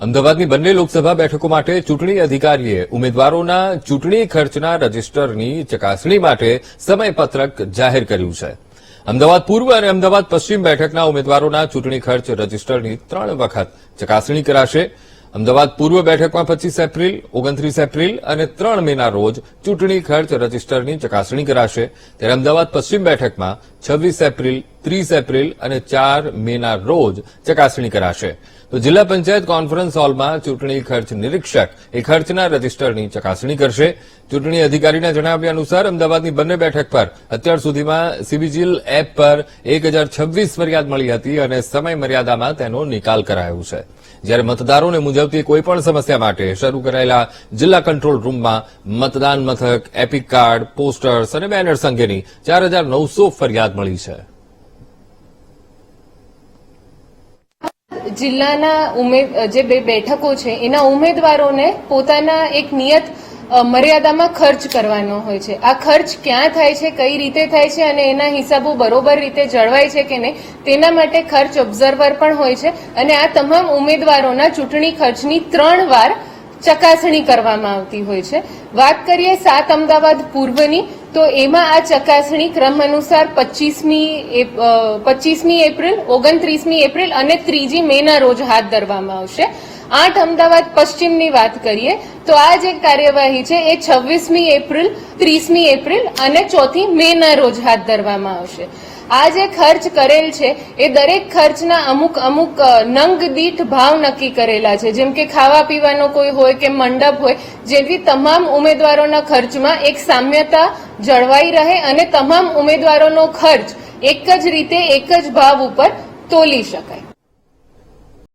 અમદાવાદની બંને લોકસભા બેઠકો માટે ચૂંટણી અધિકારીએ ઉમેદવારોના ચૂંટણી ખર્ચના રજીસ્ટરની ચકાસણી માટે સમયપત્રક જાહેર કર્યું છે. અમદાવાદ પૂર્વ અને અમદાવાદ પશ્ચિમ બેઠકના ઉમેદવારોના ચૂંટણી ખર્ચ રજીસ્ટરની ત્રણ વખત ચકાસણી કરાશે. અમદાવાદ પૂર્વ બેઠકમાં પચીસ એપ્રિલ, ઓગણત્રીસ એપ્રિલ અને ત્રણ મેના રોજ ચૂંટણી ખર્ચ રજીસ્ટરની ચકાસણી કરાશે. ત્યારે અમદાવાદ પશ્ચિમ બેઠકમાં છવ્વીસ એપ્રિલ ત્રીસ એપ્રિલ અને ચાર મેના રોજ ચકાસણી કરાશે. તો જિલ્લા પંચાયત કોન્ફરન્સ હોલમાં ચૂંટણી ખર્ચ નિરીક્ષક એ ખર્ચના રજીસ્ટરની ચકાસણી કરશે. ચૂંટણી અધિકારીના જણાવ્યા અનુસાર અમદાવાદની બંને બેઠક પર અત્યાર સુધીમાં સીબીજીલ એપ પર એક ફરિયાદ મળી હતી અને સમય મર્યાદામાં તેનો નિકાલ કરાયો છે. જ્યારે મતદારોને મુંજવતી કોઈપણ સમસ્યા માટે શરૂ કરાયેલા જિલ્લા કંટ્રોલ રૂમમાં મતદાન મથક, એપિક કાર્ડ, પોસ્ટર્સ અને બેનર્સ અંગેની ચાર ફરિયાદ મળી છે. જિલ્લાના જે બે બેઠકો છે, એના ઉમેદવારોને પોતાના એક નિયત મર્યાદામાં ખર્ચ કરવાનો હોય છે. આ ખર્ચ ક્યાં થાય છે, કઈ રીતે થાય છે અને એના હિસાબો બરોબર રીતે જળવાય છે કે નહીં, તેના માટે ખર્ચ ઓબ્ઝર્વર પણ હોય છે. અને આ તમામ ઉમેદવારોના ચૂંટણી ખર્ચની ત્રણ વાર ચકાસણી કરવામાં આવતી હોય છે. વાત કરીએ સાત અમદાવાદ પૂર્વની, તો એમાં આ ચકાસણી ક્રમ અનુસાર પચીસમી પચીસમી એપ્રિલ, ઓગણત્રીસમી એપ્રિલ અને ત્રીજી મેના રોજ હાથ ધરવામાં આવશે. આઠ અમદાવાદ પશ્ચિમની વાત કરીએ, તો આ જે કાર્યવાહી છે એ છવ્વીસમી એપ્રિલ, ત્રીસમી એપ્રિલ અને ચોથી મેના રોજ હાથ ધરવામાં આવશે. આ જે ખર્ચ કરેલ છે, એ દરેક ખર્ચના અમુક અમુક નંગ દીઠ ભાવ નક્કી કરેલા છે. જેમ કે ખાવા પીવાનો કોઈ હોય કે મંડપ હોય જેવી તમામ ઉમેદવારોના ખર્ચમાં એક સામ્યતા જળવાઈ રહે અને તમામ ઉમેદવારોનો ખર્ચ એક જ રીતે એક જ ભાવ ઉપર તોલી શકાય.